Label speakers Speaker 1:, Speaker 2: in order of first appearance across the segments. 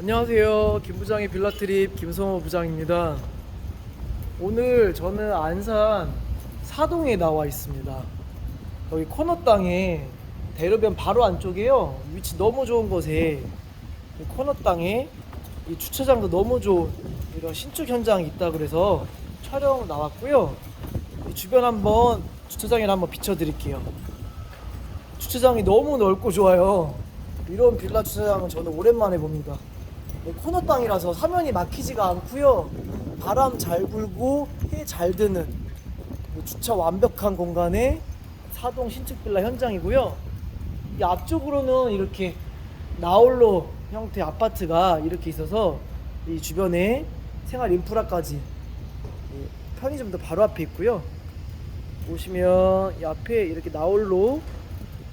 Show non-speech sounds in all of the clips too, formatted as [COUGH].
Speaker 1: 안녕하세요. 김 부장의 빌라 트립 김성호 부장입니다. 오늘 저는 안산 사동에 나와 있습니다. 여기 코너 땅에 대로변 바로 안쪽에요. 위치 너무 좋은 곳에 이 코너 땅에 이 주차장도 너무 좋은 이런 신축 현장이 있다 그래서 촬영 나왔고요. 이 주변 한번 주차장에 한번 비춰드릴게요. 주차장이 너무 넓고 좋아요. 이런 빌라 주차장은 저는 오랜만에 봅니다. 네, 코너 땅이라서 사면이 막히지가 않고요. 바람 잘 불고 해 잘 드는 뭐 주차 완벽한 공간의 사동 신축 빌라 현장이고요. 이 앞쪽으로는 이렇게 나홀로 형태 아파트가 이렇게 있어서 이 주변에 생활 인프라까지 이 편의점도 바로 앞에 있고요. 보시면 이 앞에 이렇게 나홀로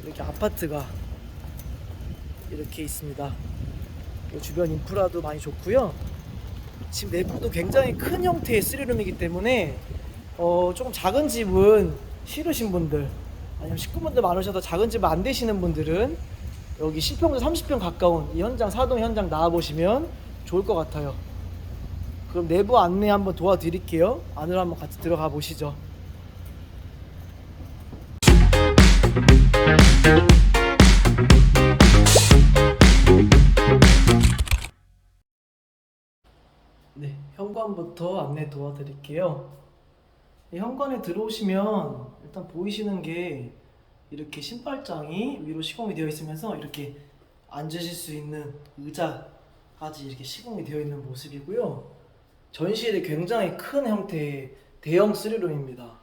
Speaker 1: 이렇게 아파트가 이렇게 있습니다. 이 주변 인프라도 많이 좋고요. 지금 내부도 굉장히 큰 형태의 쓰리룸이기 때문에 어, 조금 작은 집은 싫으신 분들 아니면 식구분들 많으셔서 작은 집 안 되시는 분들은 여기 실평도 30평 가까운 이 현장 사동 현장 나와 보시면 좋을 것 같아요. 그럼 내부 안내 한번 도와드릴게요. 안으로 한번 같이 들어가 보시죠. 네, 현관부터 안내 도와드릴게요. 이 현관에 들어오시면 일단 보이시는 게 이렇게 신발장이 위로 시공이 되어 있으면서 이렇게 앉으실 수 있는 의자까지 이렇게 시공이 되어 있는 모습이고요. 전실이 굉장히 큰 형태의 대형 쓰리룸입니다.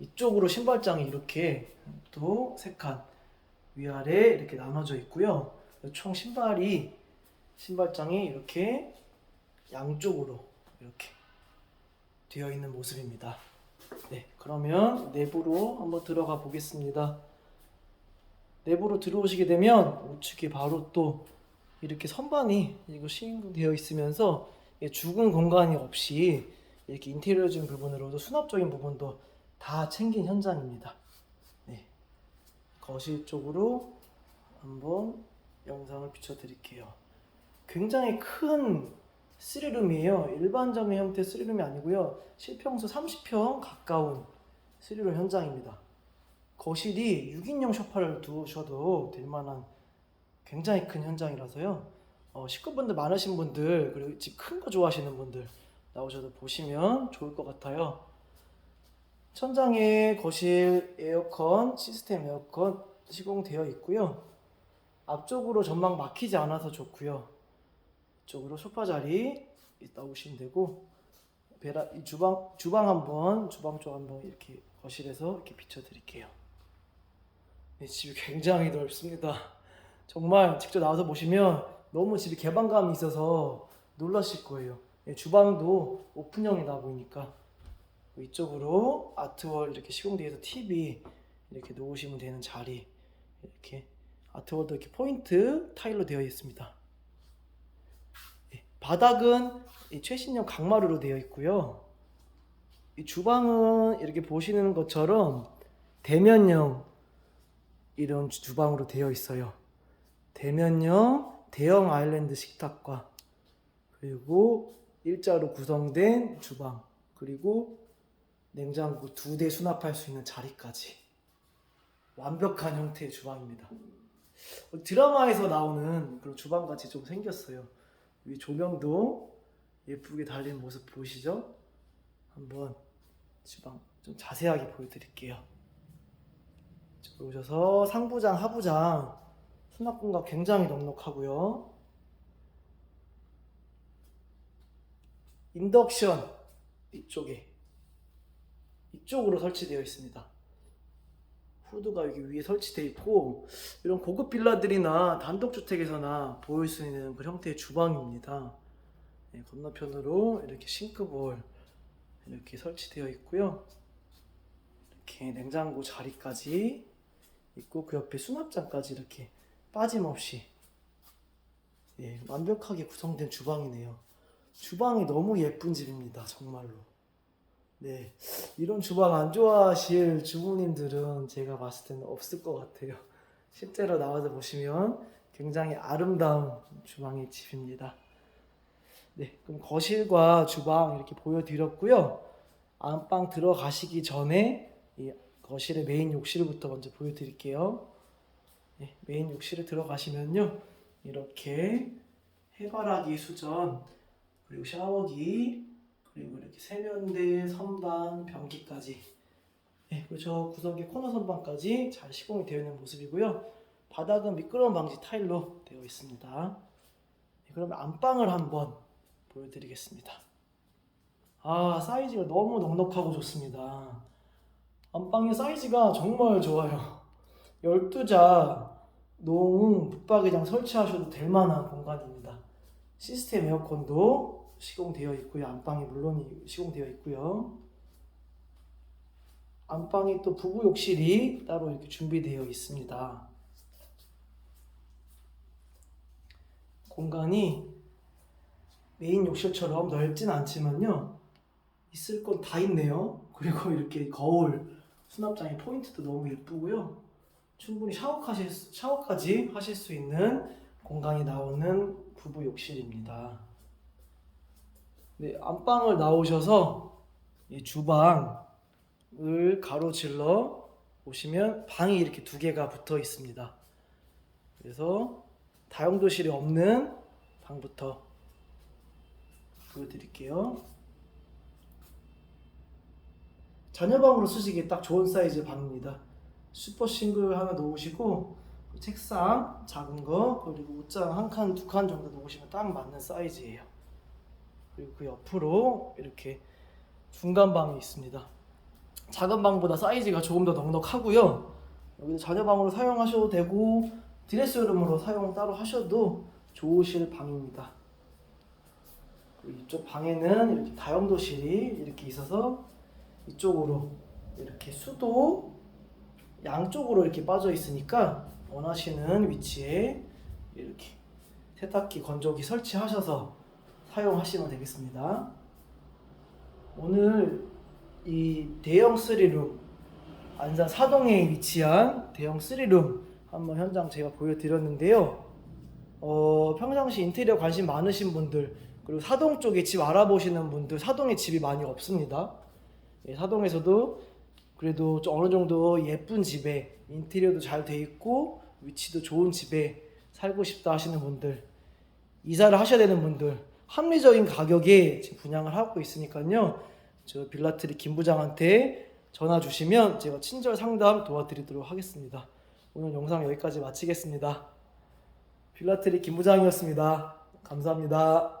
Speaker 1: 이쪽으로 신발장이 이렇게 또 세 칸 위아래 이렇게 나눠져 있고요. 총 신발이 신발장이 이렇게 양쪽으로 이렇게 되어 있는 모습입니다. 네, 그러면 내부로 한번 들어가 보겠습니다. 내부로 들어오시게 되면 우측에 바로 또 이렇게 선반이 이거 시행되어 있으면서 이 죽은 공간이 없이 이렇게 인테리어적인 부분으로도 수납적인 부분도 다 챙긴 현장입니다. 네, 거실 쪽으로 한번 영상을 비춰드릴게요. 굉장히 큰 쓰리룸이에요. 일반적인 형태 쓰리룸이 아니고요. 실평수 30평 가까운 쓰리룸 현장입니다. 거실이 6인용 소파를 두셔도 될 만한 굉장히 큰 현장이라서요. 어, 식구분들 많으신 분들 그리고 집 큰 거 좋아하시는 분들 나오셔서 보시면 좋을 것 같아요. 천장에 거실 에어컨 시스템 에어컨 시공되어 있고요. 앞쪽으로 전망 막히지 않아서 좋고요. 이쪽으로 소파 자리 있다 오시면 되고 베라 이 주방 주방 한번 주방 쪽 한번 이렇게 거실에서 이렇게 비춰드릴게요. 네, 집이 굉장히 넓습니다. 정말 직접 나와서 보시면 너무 집이 개방감이 있어서 놀라실 거예요. 네, 주방도 오픈형이 나 보이니까 이쪽으로 아트월 이렇게 시공되어서 TV 이렇게 놓으시면 되는 자리 이렇게 아트월도 이렇게 포인트 타일로 되어 있습니다. 바닥은 이 최신형 강마루로 되어 있고요. 이 주방은 이렇게 보시는 것처럼 대면형 이런 주- 주방으로 되어 있어요. 대면형 대형 아일랜드 식탁과 그리고 일자로 구성된 주방 그리고 냉장고 두 대 수납할 수 있는 자리까지 완벽한 형태의 주방입니다. 드라마에서 나오는 그런 주방같이 좀 생겼어요. 위 조명도 예쁘게 달린 모습 보이시죠? 한번 주방 좀 자세하게 보여드릴게요. 이쪽으로 오셔서 상부장, 하부장 수납 공간 굉장히 넉넉하고요. 인덕션 이쪽에 이쪽으로 설치되어 있습니다. 후드가 여기 위에 설치되어 있고 이런 고급 빌라들이나 단독주택에서나 보일 수 있는 그 형태의 주방입니다. 네, 건너편으로 이렇게 싱크볼 이렇게 설치되어 있고요. 이렇게 냉장고 자리까지 있고 그 옆에 수납장까지 이렇게 빠짐없이 예, 완벽하게 구성된 주방이네요. 주방이 너무 예쁜 집입니다. 정말로. 네, 이런 주방 안 좋아하실 주부님들은 제가 봤을 때는 없을 것 같아요. [LAUGHS] 실제로 나와서 보시면 굉장히 아름다운 주방의 집입니다. 네, 그럼 거실과 주방 이렇게 보여드렸고요. 안방 들어가시기 전에 이 거실의 메인 욕실부터 먼저 보여드릴게요. 네, 메인 욕실에 들어가시면요, 이렇게 해바라기 수전 그리고 샤워기 그리고 이렇게 세면대, 선반, 변기까지 네, 저 구석에 코너 선반까지 잘 시공이 되어 있는 모습이고요. 바닥은 미끄러움 방지 타일로 되어 있습니다. 네, 그러면 안방을 한번 보여드리겠습니다. 아 사이즈가 너무 넉넉하고 좋습니다. 안방의 사이즈가 정말 좋아요. 12자 농 붙박이장 설치하셔도 될 만한 공간입니다. 시스템 에어컨도 시공되어 있고요. 안방이 물론 시공되어 있고요. 안방에 또 부부 욕실이 따로 이렇게 준비되어 있습니다. 공간이 메인 욕실처럼 넓진 않지만요. 있을 건 다 있네요. 그리고 이렇게 거울 수납장의 포인트도 너무 예쁘고요. 충분히 샤워까지, 샤워까지 하실 수 있는 공간이 나오는 부부 욕실입니다. 네, 안방을 나오셔서 이 주방을 가로질러 보시면 방이 이렇게 두 개가 붙어 있습니다. 그래서 다용도실이 없는 방부터 보여드릴게요. 자녀방으로 쓰시기에 딱 좋은 사이즈 방입니다. 슈퍼 싱글 하나 놓으시고 그 책상 작은 거 그리고 옷장 한 칸 두 칸 정도 놓으시면 딱 맞는 사이즈예요. 그리고 그 옆으로 이렇게 중간 방이 있습니다. 작은 방보다 사이즈가 조금 더 넉넉하고요. 여기도 자녀 방으로 사용하셔도 되고 드레스룸으로 사용 따로 하셔도 좋으실 방입니다. 이쪽 방에는 이렇게 다용도실이 이렇게 있어서 이쪽으로 이렇게 수도 양쪽으로 이렇게 빠져 있으니까 원하시는 위치에 이렇게 세탁기, 건조기 설치하셔서 사용하시면 되겠습니다. 오늘 이 대형 3룸 안산 사동에 위치한 대형 3룸 한번 현장 제가 보여드렸는데요. 어, 평상시 인테리어 관심 많으신 분들 그리고 사동 쪽에 집 알아보시는 분들 사동에 집이 많이 없습니다. 예, 사동에서도 그래도 좀 어느 정도 예쁜 집에 인테리어도 잘 돼 있고 위치도 좋은 집에 살고 싶다 하시는 분들 이사를 하셔야 되는 분들 합리적인 가격에 지금 분양을 하고 있으니까요. 저 빌라트리 김 부장한테 전화 주시면 제가 친절 상담 도와드리도록 하겠습니다. 오늘 영상 여기까지 마치겠습니다. 빌라트리 김 부장이었습니다. 감사합니다